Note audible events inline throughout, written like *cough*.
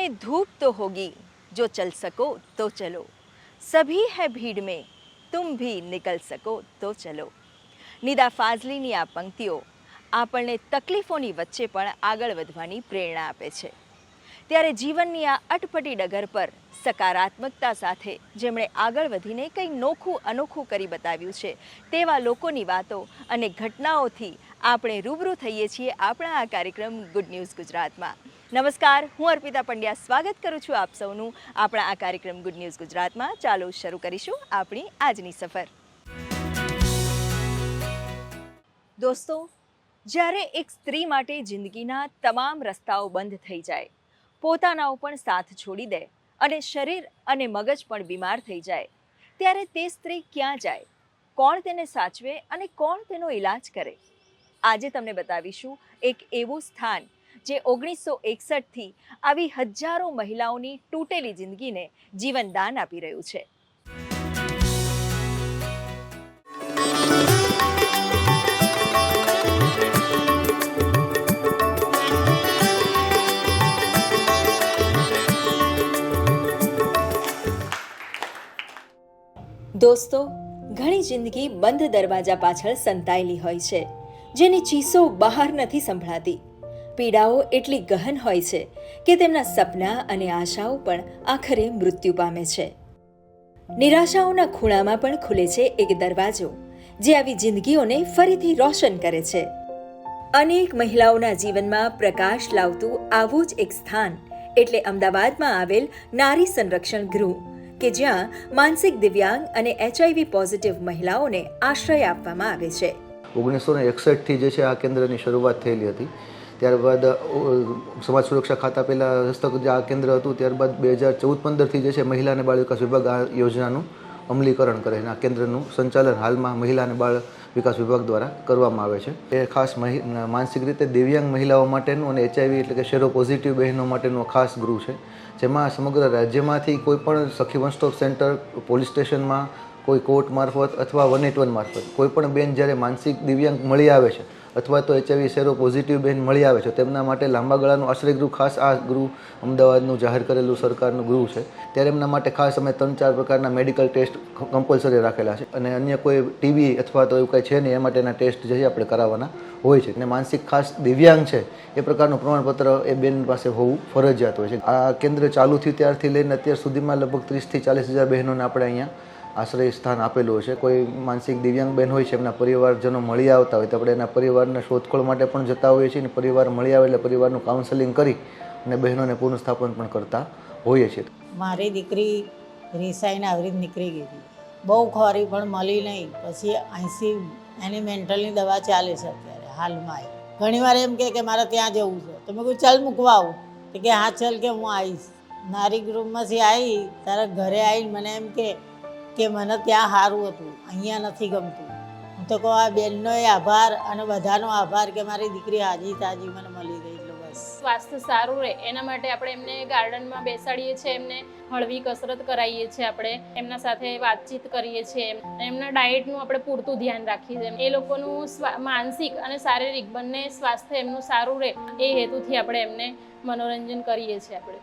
सफर में धूप तो होगी जो चल सको तो चलो सभी है भीड़ में तुम भी निकल सको તો ચલો નિદા ફાઝલીની આ પંક્તિઓ આપણને તકલીફોની વચ્ચે પણ આગળ વધવાની પ્રેરણા આપે છે ત્યારે જીવનની આ અટપટી ડગર પર સકારાત્મકતા સાથે જેમણે આગળ વધીને કંઈ નોખું અનોખું કરી બતાવ્યું છે તેવા લોકોની વાતો અને ઘટનાઓથી આપણે રૂબરૂ થઈએ છીએ આપણા આ કાર્યક્રમ ગુડ ન્યૂઝ ગુજરાતમાં નમસ્કાર, હું અર્પિતા પંડ્યા. સ્વાગત કરું છું આપ સૌનું. આપણા આ કાર્યક્રમ ગુડ ન્યૂઝ ગુજરાતમાં. ચાલો શરૂ કરીશું આપણી આજની સફર. દોસ્તો, જ્યારે એક સ્ત્રી માટે જિંદગીના તમામ રસ્તાઓ બંધ થઈ જાય, પોતાનાઓ પણ સાથ છોડી દે અને શરીર અને મગજ પણ બીમાર થઈ જાય, ત્યારે તે સ્ત્રી ક્યાં જાય? કોણ તેને સાચવે અને કોણ તેનો ઈલાજ કરે? આજે તમને બતાવીશું એક એવું સ્થાન જે ઓગણીસો એકસઠથી આવી હજારો મહિલાઓની તૂટેલી જિંદગીને જીવનદાન આપી રહ્યું છે. દોસ્તો, ઘણી જિંદગી બંધ દરવાજા પાછળ સંતાયેલી હોય છે, જેની ચીસો બહાર નથી સંભળાતી. પીડાઓ એટલી ગહન હોય છે કે તેમના સપના અને આશાઓ પણ આખરે મૃત્યુ પામે છે. નિરાશાઓના ખૂણામાં પણ ખુલે છે એક દરવાજો, જે આવી જિંદગીઓને ફરીથી રોશન કરે છે. અનેક મહિલાઓના જીવનમાં પ્રકાશ લાવતું આવું જ એક સ્થાન એટલે અમદાવાદમાં આવેલ નારી સંરક્ષણ ગૃહ, કે જ્યાં માનસિક દિવ્યાંગ અને એચઆઈવી પોઝિટિવ મહિલાઓને આશ્રય આપવામાં આવે છે. ઓગણીસો એકસઠથી જે છે આ કેન્દ્રની શરૂઆત થયેલી હતી ત્યારબાદ સમાજ સુરક્ષા ખાતા પહેલાં હસ્તક જે આ કેન્દ્ર હતું, ત્યારબાદ બે હજાર ચૌદ પંદરથી જે છે મહિલા અને બાળ વિકાસ વિભાગ આ યોજનાનું અમલીકરણ કરે છે. આ કેન્દ્રનું સંચાલન હાલમાં મહિલા અને બાળ વિકાસ વિભાગ દ્વારા કરવામાં આવે છે. એ ખાસ માનસિક રીતે દિવ્યાંગ મહિલાઓ માટેનું અને એચઆઈવી એટલે કે શેરો પોઝિટિવ બહેનો માટેનું ખાસ ગૃહ છે. જેમાં સમગ્ર રાજ્યમાંથી કોઈ પણ સખી વન સ્ટોપ સેન્ટર પોલીસ સ્ટેશનમાં કોઈ કોર્ટ મારફત અથવા વન એટ વન મારફત કોઈ પણ બેન જ્યારે માનસિક દિવ્યાંગ મળી આવે છે અથવા તો એચઆઈવી સેરો પોઝિટિવ બેન મળી આવે છે. તેમના માટે લાંબા ગાળાનું આશ્રય ગૃહ, ખાસ આ ગૃહ અમદાવાદનું જાહેર કરેલું સરકારનું ગૃહ છે. ત્યારે એમના માટે ખાસ અમે ત્રણ ચાર પ્રકારના મેડિકલ ટેસ્ટ કમ્પલસરી રાખેલા છે. અને અન્ય કોઈ ટીબી અથવા તો એવું કંઈ છે નહીં, એ માટેના ટેસ્ટ જે છે આપણે કરાવવાના હોય છે. અને માનસિક ખાસ દિવ્યાંગ છે, એ પ્રકારનું પ્રમાણપત્ર એ બેન પાસે હોવું ફરજિયાત હોય છે. આ કેન્દ્ર ચાલુ થયું ત્યારથી લઈને અત્યાર સુધીમાં લગભગ ત્રીસથી ચાલીસ હજાર બહેનોને આપણે અહીંયા આશ્રય સ્થાન આપેલું છે કોઈ માનસિક દિવ્યાંગ બેન હોય છે, એમના પરિવારજનો મળી આવતા હોય, તો આપણે એના પરિવારના શોધખોળ માટે પણ જતા હોઈએ છીએ અને પરિવાર મળી આવે એટલે પરિવારનું કાઉન્સેલિંગ કરી અને બહેનોને પુનઃસ્થાપન પણ કરતા હોઈએ છીએ. મારી દીકરી રિસાઈને આવી રીતે નીકળી ગઈ હતી. બહુ ખોરી પણ મળી નહીં. પછી અહીંથી એની મેન્ટલની દવા ચાલે છે અત્યારે હાલમાં ઘણી વાર એમ કે મારે ત્યાં જવું છે. તો મેં કહ્યું ચાલ મૂકવા આવું. તો કે, હા, ચાલ કે હું આવીશ નારી ગ્રુપમાંથી આવી તારા ઘરે આવીને મને એમ કે કે મને ત્યાં સારું હતું, અહીંયા નથી ગમતું. હું તો કહું, આ બેનનોય આભાર અને બધાનો આભાર કે મારી દીકરી હાજી તાજી મને મળી ગઈ. એટલે બસ. સ્વાસ્થ્ય સારું રહે. એના માટે આપણે એમને ગાર્ડનમાં બેસાડીએ છીએ, એમને હળવી કસરત કરાવીએ છીએ આપણે, એમના સાથે વાતચીત કરીએ છીએ, એમ- એમના ડાયટનું આપણે પૂરતું ધ્યાન રાખીએ છીએ. એ લોકોનું માનસિક અને શારીરિક બંને સ્વાસ્થ્ય એમનું સારું રહે. એ હેતુથી આપણે એમને મનોરંજન કરીએ છીએ આપણે.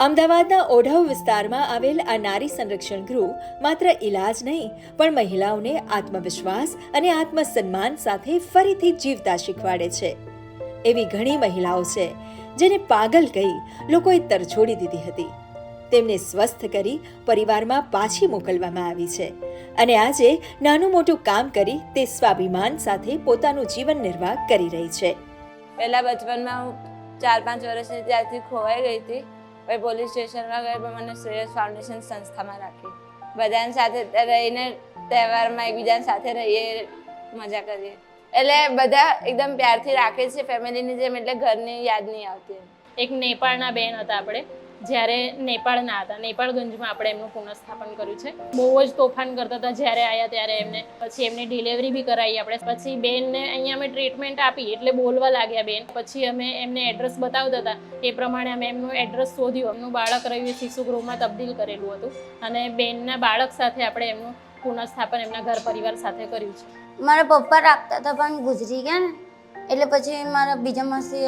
અમદાવાદના ઓઢવ વિસ્તારમાં આવેલ આ નારી સંરક્ષણ ગૃહ માત્ર ઈલાજ નહીં, પણ મહિલાઓને આત્મવિશ્વાસ અને આત્મસન્માન સાથે ફરીથી જીવતા શીખવાડે છે. એવી ઘણી મહિલાઓ છે, જેને પાગલ કહી લોકોએ તરછોડી દીધી હતી. તેમને સ્વસ્થ કરી પરિવારમાં પાછી મોકલવામાં આવી છે અને આજે નાનું મોટું કામ કરી તે સ્વાભિમાન સાથે પોતાનું જીવન નિર્વાહ કરી રહી છે. પહેલાં બચપનમાં હું ચાર પાંચ વર્ષની ત્યારથી ખોવાઈ ગઈ હતી. પછી પોલીસ સ્ટેશનમાં ગઈ પણ મને શ્રેયસ ફાઉન્ડેશન સંસ્થામાં રાખી. બધાની સાથે રહીને તહેવારમાં એકબીજાની સાથે રહીએ, મજા કરીએ. એટલે બધા એકદમ પ્યારથી રાખે છે, ફેમિલીની જેમ એટલે ઘરની યાદ નહીં આવતી એક નેપાળના બેન હતા આપણે. જ્યારે નેપાળના હતા, નેપાળગંજમાં આપણે એમનું પુનઃસ્થાપન કર્યું છે. બહુ જ તોફાન કરતા હતા જ્યારે આવ્યા ત્યારે એમને પછી એમની ડિલિવરી બી કરાવી આપણે. પછી બેનને અહીંયા અમે ટ્રીટમેન્ટ આપી એટલે બોલવા લાગ્યા બેન. પછી અમે એમને એડ્રેસ બતાવતા હતા. એ પ્રમાણે અમે એમનું એડ્રેસ શોધ્યું. એમનું બાળક રહ્યું શિશુગૃહમાં શિશુ ગૃહમાં તબદીલ કરેલું હતું. અને બેનના બાળક સાથે આપણે એમનું પુનઃસ્થાપન એમના ઘર પરિવાર સાથે કર્યું છે. મારા પપ્પા રાખતા હતા, પણ ગુજરી ગયા ને. એટલે પછી મારા બીજા માસી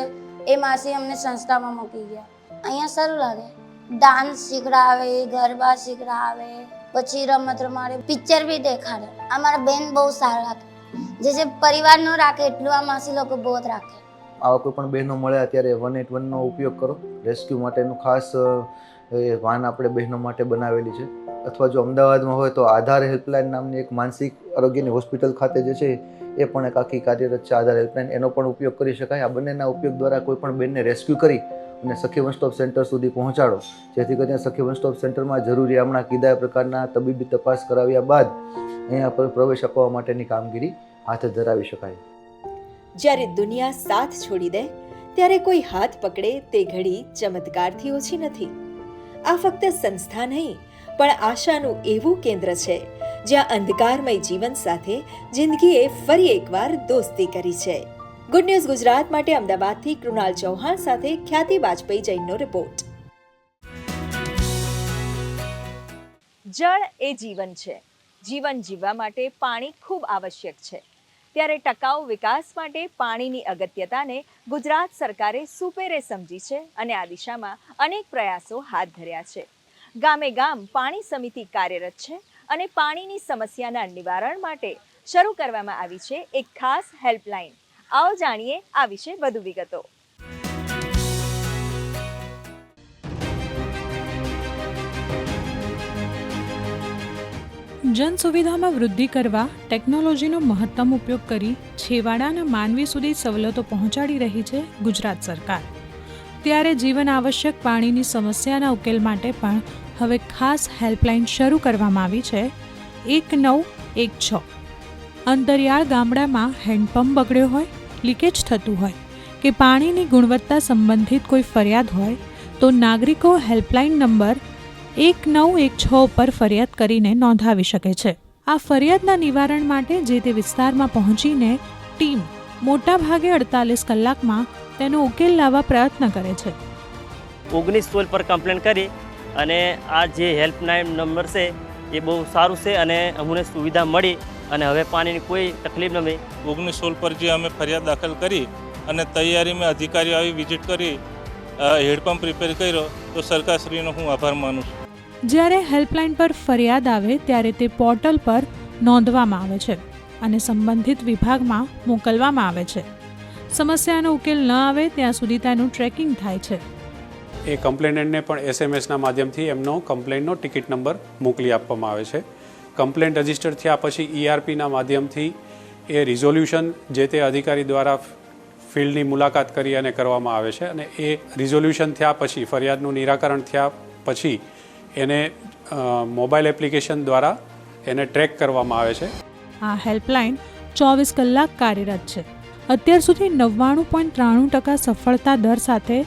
એ માસી અમને સંસ્થામાં મૂકી ગયા. અહીંયા સારું લાગે. ડાન્સ શીખડાવે, ગરબા શીખડાવે, પછી રમત રમાડે, પિક્ચર બી દેખાડે. અમારા બેન બહુ સારા રાખે. જે જે પરિવારનો રાખે, એટલું આ માસી લોકો બહુ જ રાખે. આવા કોઈ પણ બહેનો મળે ત્યારે વન એટ વનનો ઉપયોગ કરો. રેસ્ક્યુ માટેનું ખાસ વાન આપણે બહેનો માટે બનાવેલી છે. અથવા જો અમદાવાદમાં હોય તો આધાર હેલ્પલાઇન નામની એક માનસિક આરોગ્યની હોસ્પિટલ ખાતે જે છે, એ પણ એક આખી કાર્યરત છે આધાર હેલ્પલાઇન. એનો પણ ઉપયોગ કરી શકાય. આ બંનેના ઉપયોગ દ્વારા કોઈ પણ બેનને રેસ્ક્યુ કરી અને સખી વન સ્ટોપ સેન્ટર સુધી પહોંચાડો. જેથી કરીને સખી વન સ્ટોપ સેન્ટરમાં જરૂરી હમણાં કીધા પ્રકારના તબીબી તપાસ કરાવ્યા બાદ અહીંયા પર પ્રવેશ આપવા માટેની કામગીરી હાથ ધરાવી શકાય. જ્યારે દુનિયા સાથ છોડી દે, ત્યારે કોઈ હાથ પકડે તે ઘડી ચમત્કારથી ઓછી નથી. આ ફક્ત સંસ્થા નહીં, પણ આશાનું એવું કેન્દ્ર છે, જ્યાં અંધકારમય જીવન સાથે જિંદગીએ ફરી એકવાર દોસ્તી કરી છે. ગુડ ન્યૂઝ ગુજરાત માટે અમદાવાદથી કૃણાલ ચૌહાણ સાથે ખ્યાતિ વાજપેયી જૈનનો રિપોર્ટ જળ એ જીવન છે. જીવન જીવવા માટે પાણી ખૂબ આવશ્યક છે. ત્યારે ટકાઉ વિકાસ માટે પાણીની અગત્યતાને ગુજરાત સરકારે સુપેરે સમજી છે અને આ દિશામાં અનેક પ્રયાસો હાથ ધર્યા છે. ગામે ગામ પાણી સમિતિ કાર્યરત છે અને પાણીની સમસ્યાના નિવારણ માટે શરૂ કરવામાં આવી છે એક ખાસ હેલ્પલાઇન. આવો જાણીએ આ વિશે વધુ વિગતો. જન સુવિધામાં વૃદ્ધિ કરવા ટેકનોલોજીનો મહત્તમ ઉપયોગ કરી છેવાડાના માનવી સુધી સવલતો પહોંચાડી રહી છે ગુજરાત સરકાર. ત્યારે જીવન આવશ્યક પાણીની સમસ્યાના ઉકેલ માટે પણ હવે ખાસ હેલ્પલાઇન શરૂ કરવામાં આવી છે એક નવ એક છ. અંતરિયાળ ગામડામાં હેન્ડપંપ બગડ્યો હોય લીકેજ થતું હોય કે પાણીની ગુણવત્તા સંબંધિત કોઈ ફરિયાદ હોય, તો નાગરિકો હેલ્પલાઇન નંબર એક નવ એક છ ઉપર ફરિયાદ કરીને નોંધાવી શકે છે. આ ફરિયાદના નિવારણ માટે જે તે વિસ્તારમાં પહોંચીને ટીમ મોટાભાગે અડતાલીસ કલાકમાં તેનો ઉકેલ લાવવા પ્રયત્ન કરે છે. ઓગણીસ સોલ પર કમ્પ્લેન કરી અને આ જે હેલ્પલાઇન નંબર છે એ બહુ સારું છે અને અમને સુવિધા મળી. અને હવે પાણીની કોઈ તકલીફ નથી. ઓગણીસ સોળ પર જે અમે ફરિયાદ દાખલ કરી અને તૈયારીમાં અધિકારીઓ આવી વિઝિટ કરી હેડપંપ રિપેર કર્યો તો સરકારશ્રીનો હું આભાર માનું છું. જ્યારે હેલ્પલાઇન પર ફરિયાદ આવે ત્યારે તે પોર્ટલ પર નોંધવામાં આવે છે અને સંબંધિત વિભાગમાં મોકલવામાં આવે છે. સમસ્યાનો ઉકેલ ન આવે ત્યાં સુધી તેનું ટ્રેકિંગ થાય છે. એ કમ્પ્લેનન્ટને પણ એસએમએસના માધ્યમથી એમનો કમ્પ્લેનનો ટિકિટ નંબર મોકલી આપવામાં આવે છે. કમ્પ્લેન રજિસ્ટર થયા પછી ઈઆરપીના માધ્યમથી એ રિઝોલ્યુશન જે તે અધિકારી દ્વારા ફિલ્ડની મુલાકાત કરી અને કરવામાં આવે છે અને એ રિઝોલ્યુશન થયા પછી, ફરિયાદનું નિરાકરણ થયા પછી એને મોબાઈલ એપ્લિકેશન દ્વારા એને ટ્રેક કરવામાં આવે છે. આ હેલ્પલાઇન ચોવીસ કલાક કાર્યરત છે. અત્યાર સુધી નવ્વાણું પોઈન્ટ ત્રાણું ટકા સફળતા દર સાથે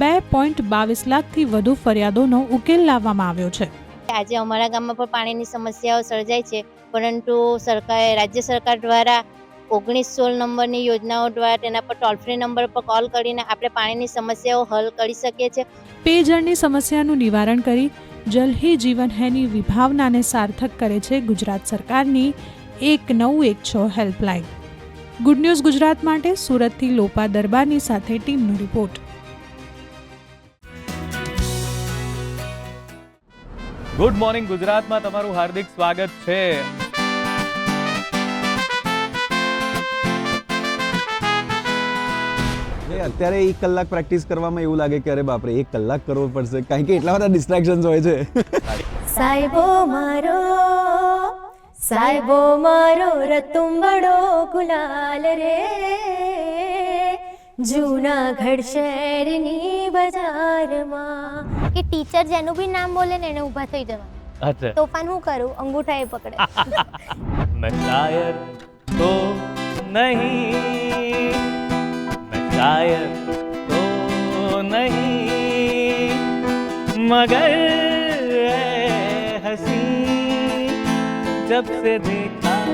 બે પોઈન્ટ બાવીસ લાખથી વધુ ફરિયાદોનો ઉકેલ લાવવામાં આવ્યો છે. આજે અમારા ગામમાં પણ પાણીની સમસ્યાઓ સર્જાય છે. પરંતુ સરકાર, રાજ્ય સરકાર દ્વારા ઓગણીસ સોળ નંબરની યોજનાઓ દ્વારા તેના પર ટોલ ફ્રી નંબર પર કોલ કરીને આપણે પાણીની સમસ્યાઓ હલ કરી શકીએ છીએ. પેયજળની સમસ્યાનું નિવારણ કરી જલ હે જીવન હૈની વિભાવનાને સાર્થક કરે છે ગુજરાત સરકારની એક નવ એક છ હેલ્પલાઇન. ગુડ ન્યૂઝ ગુજરાત માટે સુરતથી લોપા દરબારની સાથે ટીમનો રિપોર્ટ. ગુડ મોર્નિંગ ગુજરાતમાં તમારું હાર્દિક સ્વાગત છે. અત્યારે એક કલાક પ્રેક્ટિસ કરવામાં એવું લાગે કે અરે બાપરે એક કલાક કરવો પડશે. કારણ કે એટલા બધા ડિસ્ટ્રેક્શન્સ હોય છે. સાહેબો મારો સાહેબો મારો રતુંબડો ગુલાલ રે. જૂનાગઢ શહેરની બજારમાં કે ટીચર જેનું બી નામ બોલે ને એને ઊભા થઈ જવાનું. અચ્છા. તોફાન હું કરું? અંગૂઠા એ પકડે. *laughs* મેં શાયર તો નહીં. મેં શાયર તો નહીં. મગર હસી. જબ સે દેખા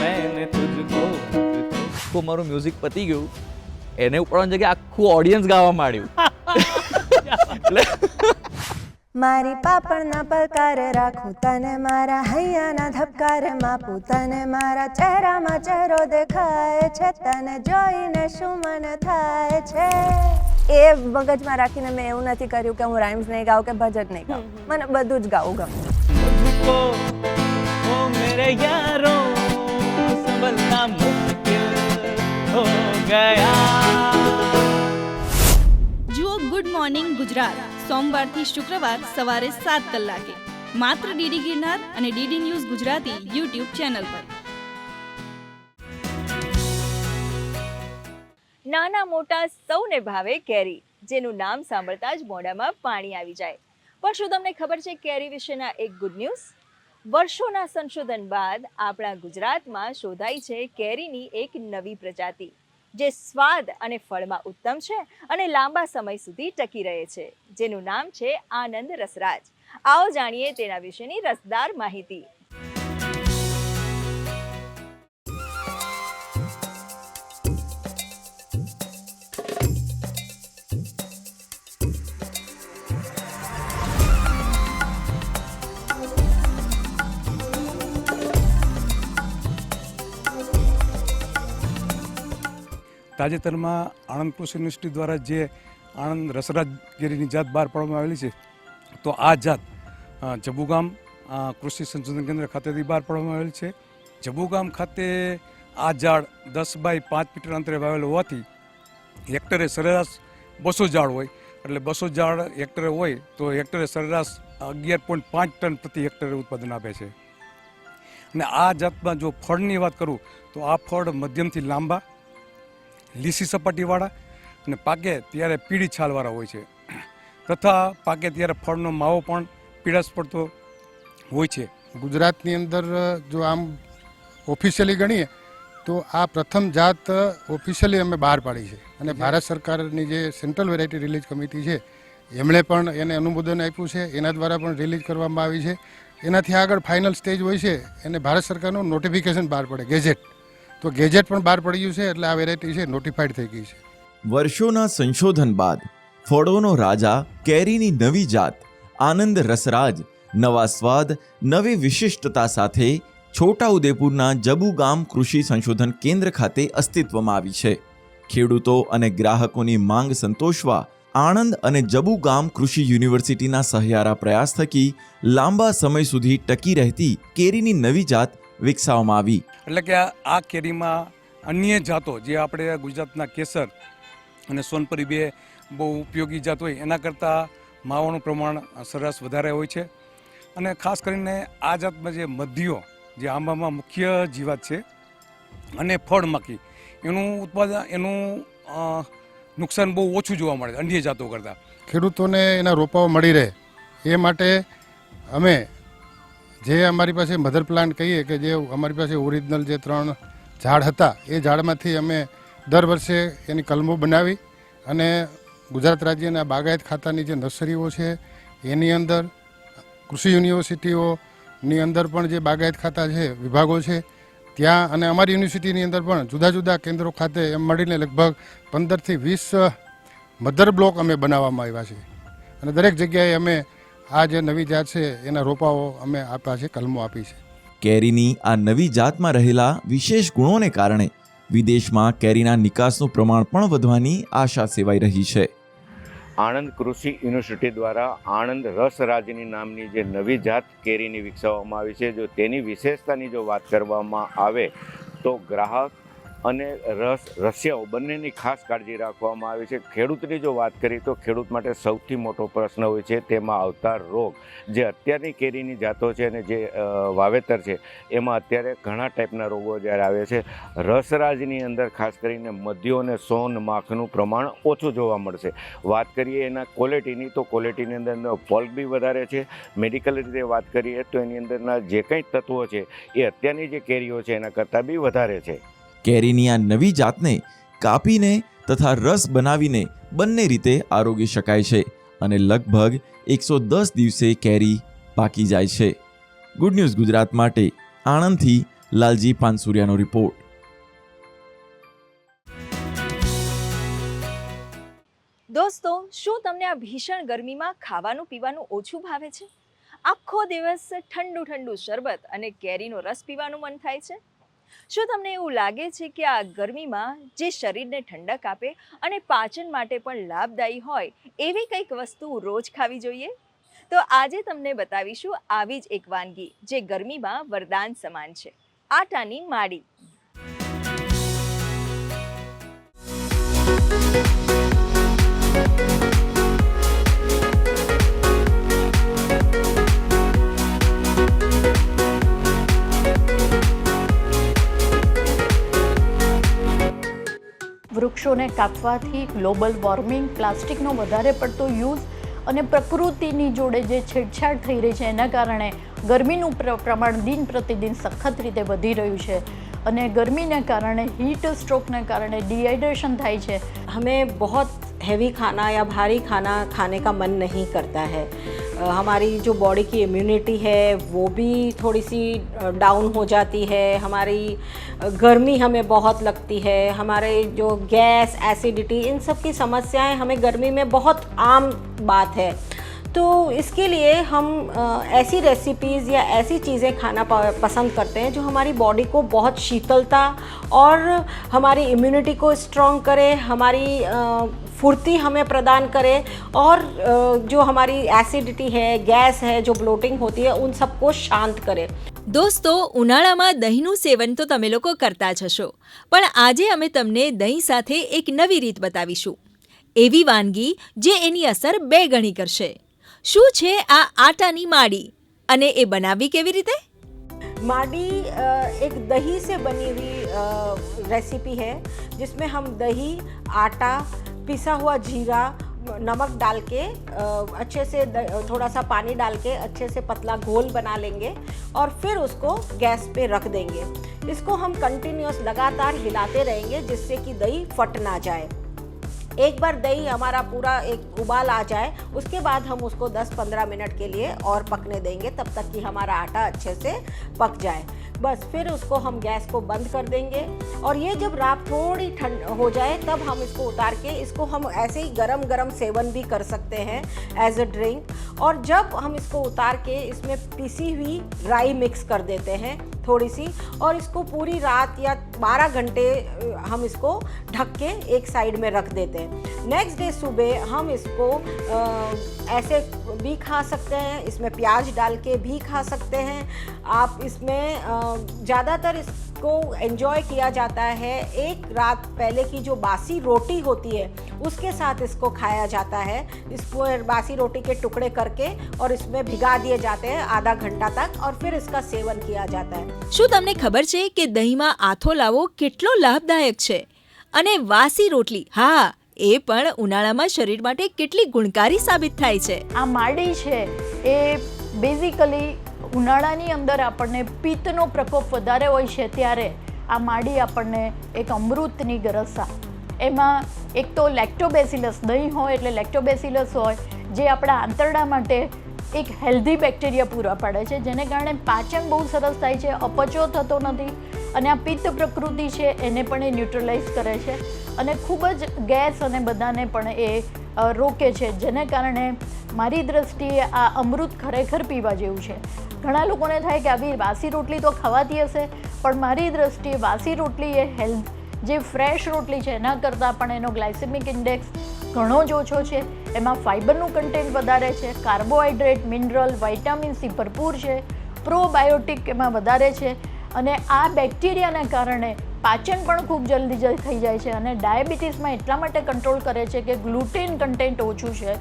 મેને તુજકો. કો મારું મ્યુઝિક પતી ગયું. એને ઉપરવાની જગ્યાએ આખું ઓડિયન્સ ગાવા માંડ્યું. મારી પાપણના પલકાર રાખું તને મારા હૈયાના ધબકારે માપું તને મારા ચહેરામાં ચહેરો દેખાય છે તને જોઈને શું મન થાય છે? એ મગજમાં રાખીને મેં એવું નથી કર્યું કે હું રાઇમ્સ નહીં ગાઉં કે ભજન નહીં ગાઉં. મને બધું જ ગાવું ગમે. ओ ગુડ મોર્નિંગ ગુજરાત. સોમવારથી શુક્રવાર સવારે સાત કલાકે. માત્ર ડીડી ગિરનાર અને DD news Gujarati YouTube channel પર. નાના મોટા સૌને ભાવે કેરી, જેનું નામ સાંભળતા જ મોઢામાં પાણી આવી જાય. પણ શું તમને ખબર છે કેરી વિશેના એક ગુડ ન્યૂઝ વર્ષોના સંશોધન બાદ આપણા ગુજરાતમાં શોધાઈ છે કેરીની એક નવી પ્રજાતિ. જે સ્વાદ અને ફળમાં ઉત્તમ છે અને લાંબા સમય સુધી ટકી રહે છે, જેનું નામ છે આનંદ રસરાજ. આવો જાણીએ તેના વિશેની રસદાર માહિતી. તાજેતરમાં આણંદ કૃષિ યુનિવર્સિટી દ્વારા જે આણંદ રસરાજગીરીની જાત બહાર પાડવામાં આવેલી છે, તો આ જાત જબુગામ કૃષિ સંશોધન કેન્દ્ર ખાતેથી બહાર પાડવામાં આવેલ છે. જબુગામ ખાતે આ ઝાડ દસ બાય પાંચ મીટર અંતરે વાવેલ હોવાથી હેક્ટરે સરેરાશ બસો ઝાડ હોય. એટલે બસો ઝાડ હેક્ટરે હોય તો હેક્ટરે સરેરાશ અગિયાર પોઈન્ટ પાંચ ટન પ્રતિ હેક્ટરે ઉત્પાદન આપે છે. અને આ જાતમાં જો ફળની વાત કરું, તો આ ફળ મધ્યમથી લાંબા લીસી સપાટીવાળા અને પાકે ત્યારે પીળી છાલવાળા હોય છે. તથા પાકે ત્યારે ફળનો માવો પણ પીળાશ પડતો હોય છે. ગુજરાતની અંદર જો આમ ઓફિશિયલી ગણીએ તો આ પ્રથમ જાત ઓફિશિયલી અમે બહાર પાડી છે. અને ભારત સરકારની જે સેન્ટ્રલ વેરાયટી રિલીઝ કમિટી છે એમણે પણ એને અનુમોદન આપ્યું છે. એના દ્વારા પણ રિલીઝ કરવામાં આવી છે. એનાથી આગળ ફાઇનલ સ્ટેજ હોય છે. એને ભારત સરકારનું નોટિફિકેશન બહાર પડે ગેજેટ તો ગેજેટ પણ બહાર પડ્યું છે, એટલે આ વેરાયટી છે નોટિફાઈડ થઈ ગઈ છે. વર્ષોના સંશોધન બાદ ફળોનો રાજા કેરીની નવી જાત, આનંદ રસરાજ, નવા સ્વાદ, નવી વિશિષ્ટતા સાથે છોટાઉદેપુરના જબુગામ કૃષિ સંશોધન કેન્દ્ર ખાતે અસ્તિત્વમાં આવી છે. ખેડૂતો અને ગ્રાહકોની માંગ સંતોષવા આણંદ અને જબુગામ કૃષિ યુનિવર્સિટીના સહિયારા પ્રયાસ થકી લાંબા સમય સુધી ટકી રહેતી કેરીની નવી જાત વિકસાવવામાં આવી. એટલે કે આ- કેરીમાં અન્ય જાતો, જે આપણે ગુજરાતના કેસર અને સોનપરી બે બહુ ઉપયોગી જાત હોય, એના કરતાં માવાનું પ્રમાણ સરસ વધારે હોય છે. અને ખાસ કરીને આ જાતમાં જે મધ્યો, જે આંબામાં મુખ્ય જીવાત છે, અને ફળ માખી એનું ઉત્પાદન, એનું નુકસાન બહુ ઓછું જોવા મળે અન્ય જાતો કરતાં. ખેડૂતોને એના રોપાઓ મળી રહે. એ માટે અમે જે અમારી પાસે મધર પ્લાન્ટ કહીએ કે જે અમારી પાસે ઓરિજિનલ જે ત્રણ ઝાડ હતા, એ ઝાડમાંથી અમે દર વર્ષે એની કલમો બનાવી અને ગુજરાત રાજ્યના બાગાયત ખાતાની જે નર્સરીઓ છે, એની અંદર કૃષિ યુનિવર્સિટીઓની અંદર પણ જે બાગાયત ખાતા છે, વિભાગો છે, ત્યાં અને અમારી યુનિવર્સિટીની અંદર પણ જુદા જુદા કેન્દ્રો ખાતે એમ મળીને લગભગ પંદરથી વીસ મધર બ્લોક અમે બનાવવામાં આવ્યા છે. અને દરેક જગ્યાએ અમે આ જે નવી જાત છે એના રોપાઓ અમે આપ્યા છે કલમો આપી છે. કેરીની આ નવી જાતમાં રહેલા વિશેષ ગુણોને કારણે વિદેશમાં કેરીના નિકાસનું પ્રમાણ પણ વધવાની આશા સેવાઈ રહી છે. આણંદ કૃષિ યુનિવર્સિટી દ્વારા આણંદ રસરાજની નામની જે નવી જાત કેરીની વિકસાવવામાં આવી છે જો તેની વિશેષતાની જો વાત કરવામાં આવે તો ગ્રાહક અને રસ રસિયાઓ બંનેની ખાસ કાળજી રાખવામાં આવે છે. ખેડૂતની જો વાત કરીએ તો ખેડૂત માટે સૌથી મોટો પ્રશ્ન હોય છે, તેમાં આવતા રોગ. જે અત્યારની કેરીની જાતો છે અને જે વાવેતર છે, એમાં અત્યારે ઘણા ટાઈપના રોગો જ્યારે આવે છે. રસરાજની અંદર ખાસ કરીને મધ્યો અને સોન માખનું પ્રમાણ ઓછું જોવા મળશે. વાત કરીએ એના ક્વોલિટીની તો ક્વોલિટીની અંદર ફોલ્ટ બી વધારે છે. મેડિકલ રીતે વાત કરીએ તો એની અંદરના જે કંઈ તત્વો છે, એ અત્યારની જે કેરીઓ છે, એના કરતાં બી વધારે છે. કેરીની આ નવી જાતને કાપીને તથા રસ બનાવીને બંને રીતે આરોગી શકાય છે અને લગભગ એકસો દસ દિવસે કેરી પાકી જાય છે. ગુડ ન્યૂઝ ગુજરાત માટે આણંદથી લાલજી પાનસુરિયાનો રિપોર્ટ દોસ્તો, શું તમને આ ભીષણ ગરમીમાં ખાવાનું પીવાનું ઓછું ભાવે છે? આખો દિવસ ઠંડુ ઠંડુ શરબત અને કેરીનો રસ પીવાનું મન થાય છે? શું તમને એવું લાગે છે કે આ ગરમીમાં જે શરીરને ઠંડક આપે અને પાચન માટે પણ લાભદાયી હોય, એવી કંઈક વસ્તુ રોજ ખાવી જોઈએ? તો આજે તમને બતાવીશું આવી જ એક વાનગી, જે ગરમીમાં વરદાન સમાન છે. આટાની માડી. વૃક્ષોને કાપવાથી ગ્લોબલ વોર્મિંગ, પ્લાસ્ટિકનો વધારે પડતો યુઝ અને પ્રકૃતિની જોડે જે છેડછાડ થઈ રહી છે, એના કારણે ગરમીનું પ્રમાણ દિન પ્રતિદિન સખત રીતે વધી રહ્યું છે. અને ગરમીને કારણે હીટ સ્ટ્રોકને કારણે डिहाइड्रेशन થાય છે. હમે बहुत હેવી ખાના યા ભારી ખાના ખાને का મન નહીં કરતા है हमारी जो बॉडी की इम्यूनिटी है, वो भी थोड़ी सी डाउन हो जाती है। हमारी गर्मी हमें बहुत लगती है। हमारे जो गैस एसिडिटी इन सब की समस्याएँ हमें गर्मी में बहुत आम बात है। तो इसके लिए हम अ, ऐसी रेसिपीज़ या ऐसी चीज़ें खाना प- पसंद करते हैं जो हमारी बॉडी को बहुत शीतलता और हमारी इम्यूनिटी को स्ट्रॉन्ग करे हमारी अ, फुर्ती हमें प्रदान करे और अ, जो हमारी एसिडिटी है गैस है जो ब्लोटिंग होती है उन सबको शांत करे દોસ્તો ઉનાળામાં દહીંનું સેવન તો તમે લોકો કરતા જ હશો પણ આજે અમે તમને દહીં સાથે એક નવી રીત બતાવીશું એવી વાનગી જે એની અસર બે ગણી કરશે શું છે આ આટાની માડી અને એ બનાવવી કેવી રીતે माडी अ, एक दही से बनी हुई अ, रेसिपी है जिसमें हम दही आटा पिसा हुआ जीरा नमक डाल के अ, अच्छे से द- थोड़ा सा पानी डाल के अच्छे से पतला घोल बना लेंगे और फिर उसको गैस पे रख देंगे इसको हम कंटिन्यूस लगातार हिलाते रहेंगे जिससे कि दही फट ना जाए एक बार दही हमारा पूरा एक उबाल आ जाए उसके बाद हम उसको 10-15 मिनट के लिए और पकने देंगे तब तक कि हमारा आटा अच्छे से पक जाए बस फिर उसको हम गैस को बंद कर देंगे। और ये जब रात थोड़ी ठंड हो जाए तब हम इसको उतार के इसको हम ऐसे ही गरम गरम सेवन भी कर सकते हैं एज अ ड्रिंक और जब हम इसको उतार के इसमें पिसी हुई राई मिक्स कर देते हैं थोड़ी सी और इसको पूरी रात या 12 घंटे हम इसको ढक के एक साइड में रख देते हैं। नेक्स्ट डे सुबह हम इसको अ, ऐसे भी खा सकते हैं इसमें प्याज डाल के भी खा सकते हैं। आप इसमें अ, ज़्यादातर इसको एंजॉय किया जाता है एक रात पहले की जो बासी रोटी होती है उसके साथ इसको खाया जाता है इसको बासी रोटी के टुकड़े करके और इसमें भिगा दिए जाते हैं आधा घंटा तक और फिर इसका सेवन किया जाता है શું તમને ખબર છે કે દહીંમાં આથો લાવવો કેટલો લાભદાયક છે અને વાસી રોટલી હા એ પણ ઉનાળામાં શરીર માટે કેટલી ગુણકારી સાબિત થાય છે આ માડી છે એ બેઝિકલી ઉનાળાની અંદર આપણને પિત્તનો પ્રકોપ વધારે હોય છે ત્યારે આ માડી આપણને એક અમૃતની ગરસા. એમાં એક તો લેક્ટોબેસિલસ દહીં હોય એટલે લેક્ટોબેસિલસ હોય, જે આપણા આંતરડા માટે એક હેલ્ધી બેક્ટેરિયા પૂરા પાડે છે, જેને કારણે પાચન બહુ સરસ થાય છે, અપચો થતો નથી અને આ પિત્ત પ્રકૃતિ છે એને પણ એ ન્યુટ્રલાઇઝ કરે છે અને ખૂબ જ ગેસ અને બધાને પણ એ રોકે છે, જેને કારણે મારી દ્રષ્ટિએ આ અમૃત ખરેખર પીવા જેવું છે. ઘણા લોકોને થાય કે આવી વાસી રોટલી તો ખવાતી હશે. પણ મારી દ્રષ્ટિએ વાસી રોટલી એ હેલ્થ જે ફ્રેશ રોટલી છે, એના કરતાં પણ એનો ગ્લાયસેમિક ઇન્ડેક્સ ઘણો જ ઓછો છે. એમાં ફાઇબરનું કન્ટેન્ટ વધારે છે કાર્બોહાઈડ્રેટ મિનરલ વાઇટામિન સી ભરપૂર છે પ્રોબાયોટિક એમાં વધારે છે. અને આ બેક્ટેરિયાને કારણે પાચન પણ ખૂબ જલ્દી થઈ જાય છે અને ડાયાબિટીસમાં એટલા માટે કંટ્રોલ કરે છે કે ગ્લુટેન કન્ટેન્ટ ઓછું છે.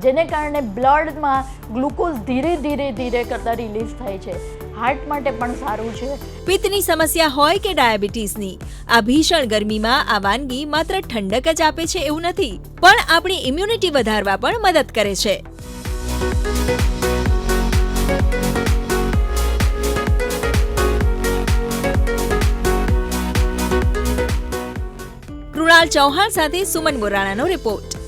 જેને કારણે બ્લડમાં ગ્લુકોઝ ધીરે ધીરે ધીરે કરતાં રિલીઝ થાય છે. હાર્ટ માટે પણ સારું છે. પિત્તની સમસ્યા હોય કે ડાયાબિટીસની? આ ભીષણ ગરમીમાં આ વાનગી માત્ર ઠંડક જ આપે છે એવું નથી, પણ આપણી ઇમ્યુનિટી વધારવા પણ મદદ કરે છે. કૃણાલ ચૌહાણ સાથે સુમન બોરાણાનો રિપોર્ટ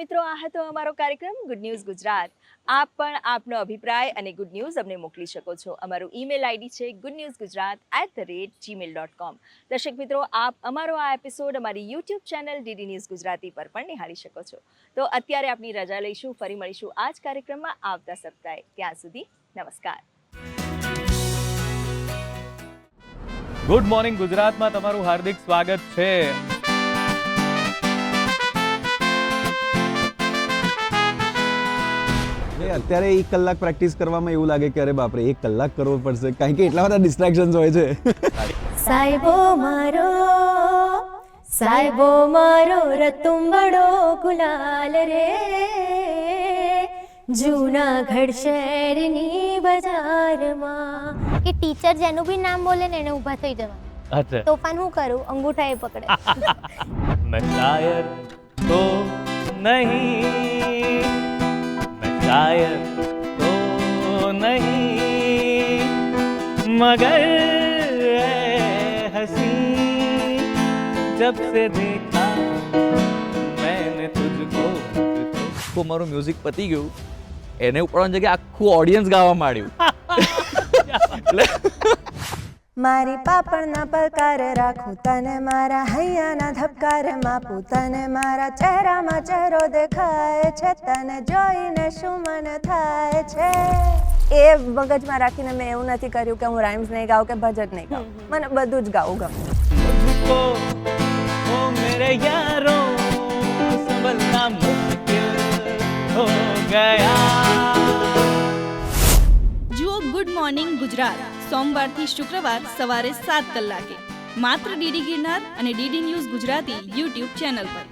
મિત્રો, આ હતો અમારો કાર્યક્રમ ગુડ ન્યૂઝ ગુજરાત આપ પણ આપનો અભિપ્રાય અને ગુડ ન્યૂઝ અમને મોકલી શકો છો. અમારું ઈમેલ આઈડી છે good news Gujarat at the rate Gmail dot com દર્શક મિત્રો, આપ અમારો આ એપિસોડ અમારી YouTube channel DD news Gujarati પર પણ નિહાળી શકો છો. તો અત્યારે આપની રજા લઈશું, ફરી મળીશું આ જ કાર્યક્રમમાં આવતા સપ્તાહે. ત્યાં સુધી નમસ્કાર. ગુડ મોર્નિંગ ગુજરાતમાં તમારું હાર્દિક સ્વાગત છે. અત્યારે એક કલાક પ્રેક્ટિસ કરવામાં એવું લાગે કે અરે બાપરે એક કલાક કરવો પડશે કારણ કે એટલા બધા ડિસ્ટ્રેક્શન્સ હોય છે સાહેબો મારો સાહેબો મારો રતુંબડો ગુલાલ રે જૂનાગઢ શહેરની બજારમાં કે ટીચર જેનું બી નામ બોલે ને એને ઊભા થઈ જવાનું અચ્છા તોફાન હું કરું અંગૂઠા એ પકડે मैं शायर तो नहीं मैं शायर तो नहीं मगर ऐ हंसी जब से देखा मैंने तुझको આખું મારું મ્યુઝિક પતી ગયું એને ઉપડવાની જગ્યાએ આખું ઓડિયન્સ ગાવા માંડ્યું મારી પાપણના પલકાર રાખું તને મારા હૈયાના ધબકારમાં પૂતને મારા ચહેરામાં ચહેરો દેખાય છે તને જોઈને શું મન થાય છે? એ મગજમાં રાખીને મેં એવું નથી કર્યું કે હું રાઇમ્સ નહીં ગાઉં કે ભજન નહીં ગાઉં. મને બધું જ ગાવું ગમે. જુઓ ગુડ મોર્નિંગ ગુજરાત. સોમવારથી શુક્રવાર સવારે સાત કલાકે. માત્ર ડીડી ગિરનાર અને DD news Gujarati YouTube channel પર.